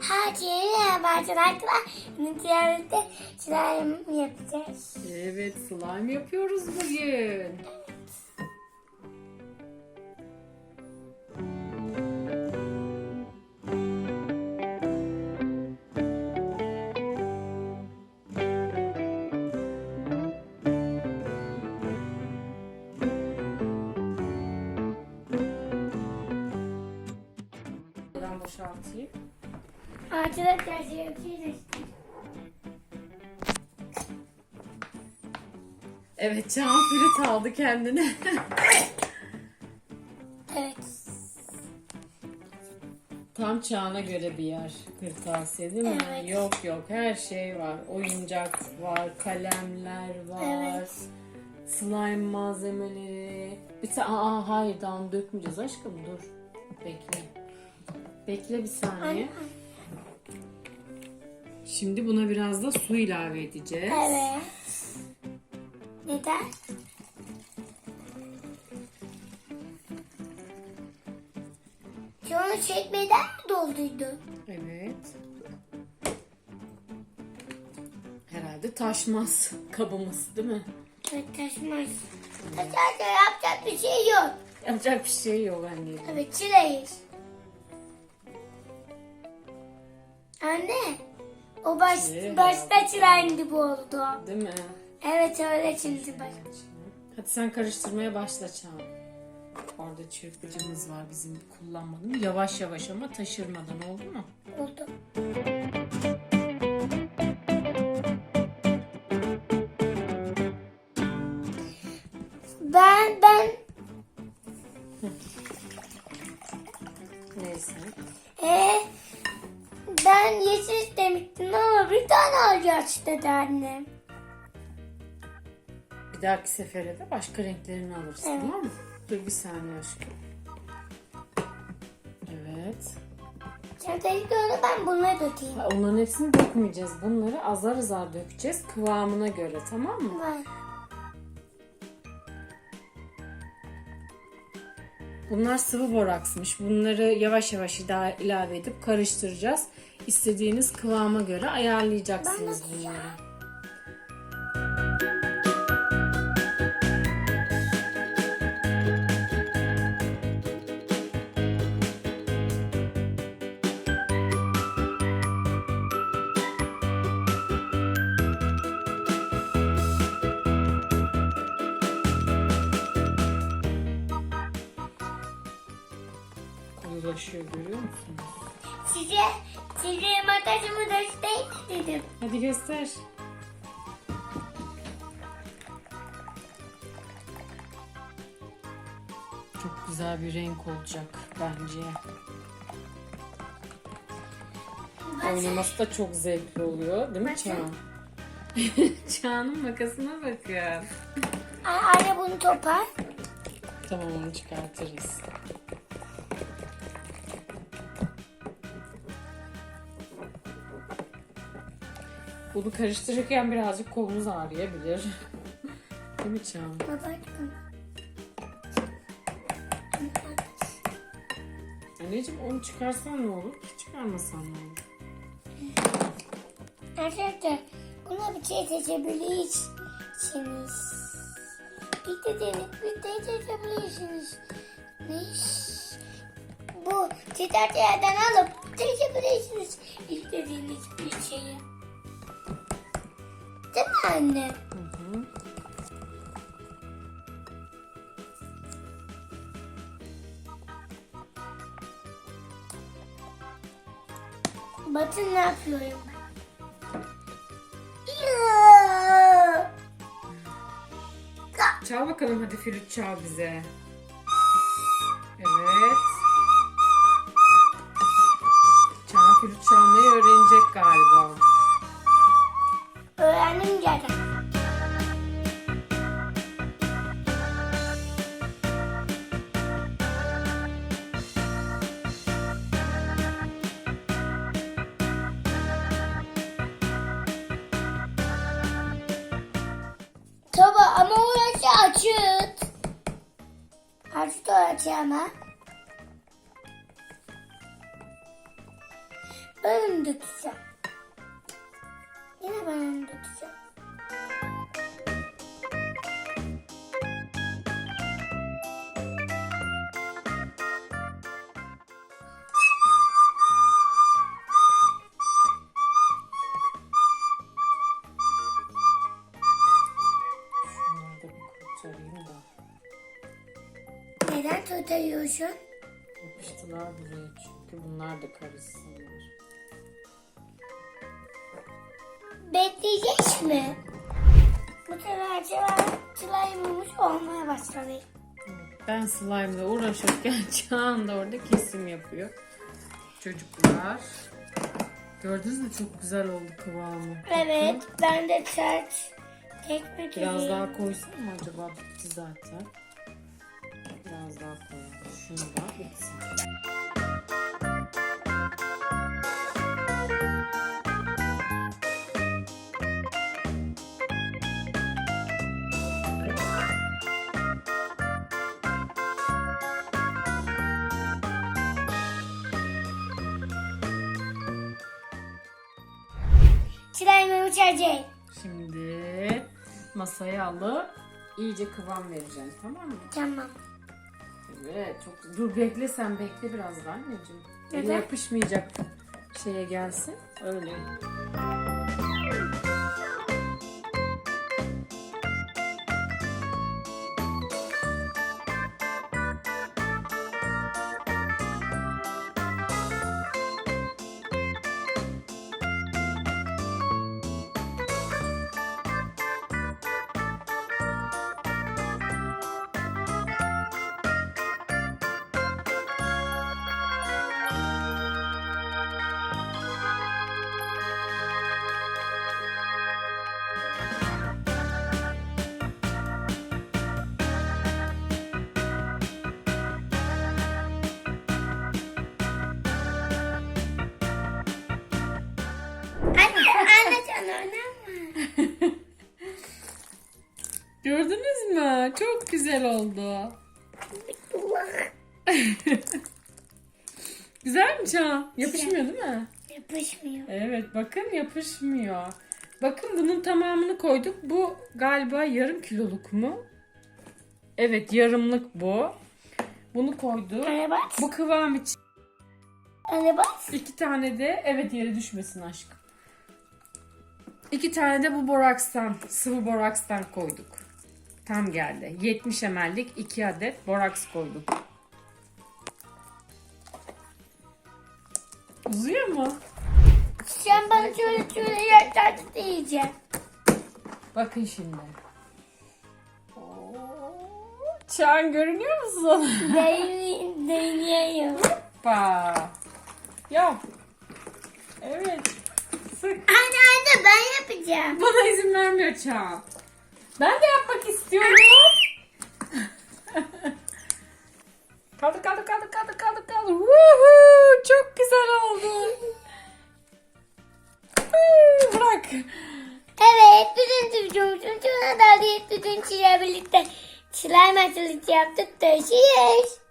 Herkese merhaba arkadaşlar. Ziyarette slime yapacağız. Evet slime yapıyoruz bugün. Buradan boşaltayım. Arkadaşlar yapacağız. Evet Can Frit aldı kendine. Evet. Tam çağına göre bir yer kırtasiye değil mi? Evet. Yok yok her şey var. Oyuncak var, kalemler var. Evet. Slime malzemeleri. Bir tane aa hayır daha dökmeyeceğiz aşkım dur. Bekle. Bekle bir saniye. Şimdi buna biraz da su ilave edeceğiz. Evet. Neden? Şunu çekmeden mi dolduydu? Evet. Herhalde taşmaz kabımız değil mi? Evet taşmaz. Taşarsa yapacak bir şey yok. Yapacak bir şey yok anneciğim. Evet çileyiz. Anne. O baş, Çile. başta çilendi bu oldu. Değil mi? Evet öyle çildi baş. Hadi sen karıştırmaya başla Çağan. Orada çırpıcımız var bizim kullanmadığımız. Yavaş yavaş ama taşırmadan oldu mu? Oldu. Ben ben Neyse. Ben yeşil istemiştim ama bir tane alacağız dedi annem. Bir dahaki sefere de başka renklerini alırsın Evet. tamam mı? Dur bir saniye aşkım. Evet. Sen ki onu ben bunları dökeyim. Ha, Onların hepsini dökmeyeceğiz. Bunları azar azar dökeceğiz kıvamına göre tamam mı? Var. Bunlar sıvı boraksmış. Bunları yavaş yavaş ila- ilave edip karıştıracağız. İstediğiniz kıvama göre ayarlayacaksınız bunları. Koyulaşıyor görüyor musunuz? Size size makyajımı göstereyim dedim. Hadi göster. Çok güzel bir renk olacak bence. Oynaması da çok zevkli oluyor değil mi. Çağan? Çağan'ın makasına bakın. Anne bunu topar. Tamam onu çıkartırız. Bunu karıştırırken birazcık kolumuz ağrıyabilir. Değil mi? Babacığım. Anneciğim onu çıkarsan ne olur? Çıkarmasan ne olur? Arkadaşlar buna bir şey seçebilirsiniz. İstediğiniz bir şey seçebilirsiniz. Ne? Bu titret yerden alıp seçebilirsiniz istediğiniz bir şeyi. Değil mi anne? Hı hı. Bakın ne yapıyorum! Çal bakalım hadi flüt çal bize. Evet. Çağan flüt çalmayı öğrenecek galiba. Öğrendim zaten. Tabi ama orası açık. Açık orası ama. Önümde tutacağım. Yine ben önümde tutacağım. Neden tutuyorsun? Yapıştılar buraya çünkü bunlar da karışsınlar. Bekleyeceğiz mi? Bu sefer çılaymamış olmaya başladı. Ben slime'la uğraşırken Çağan da orada kesim yapıyor. Çocuklar. Gördünüz mü çok güzel oldu kıvamı. Evet, ben de sert tekmek Biraz edeyim. daha koysam mı acaba bitti zaten. Biraz daha koyalım. Şunu da bitsin. Çılayma uçacak. Şimdi masaya alıp iyice kıvam vereceğim tamam mı? Tamam. Evet çok dur bekle sen bekle biraz daha anneciğim. Neden? yapışmayacak şeye gelsin öyle. Çok güzel oldu. Güzel mi Çağan? Yapışmıyor değil mi? Yapışmıyor. Evet bakın yapışmıyor. Bakın bunun tamamını koyduk. Bu galiba yarım kiloluk mu? Evet yarımlık bu. Bunu koyduk. Anne. Bu kıvam için Anne iki tane de evet yere düşmesin aşkım. İki tane de bu borakstan, sıvı borakstan koyduk. Tam geldi. 70 ml'lik 2 adet boraks koyduk. Uzuyor mu? Sen bana şöyle şöyle yerden diyeceksin. Bakın şimdi. Çağan görünüyor musun? Değni, değniyorum. Hoppa. Yap. Evet. Sık. Anne anne ben yapacağım. Bana izin vermiyor Çağan. Ben de yapmak istiyorum. Kaldı kaldı kaldı kaldı kaldı kaldı. Woohoo! Çok güzel oldu. Bırak. Evet, bütün çocuğumuzun değil, bütün çile birlikte çilay maçılık yaptık. Görüşürüz.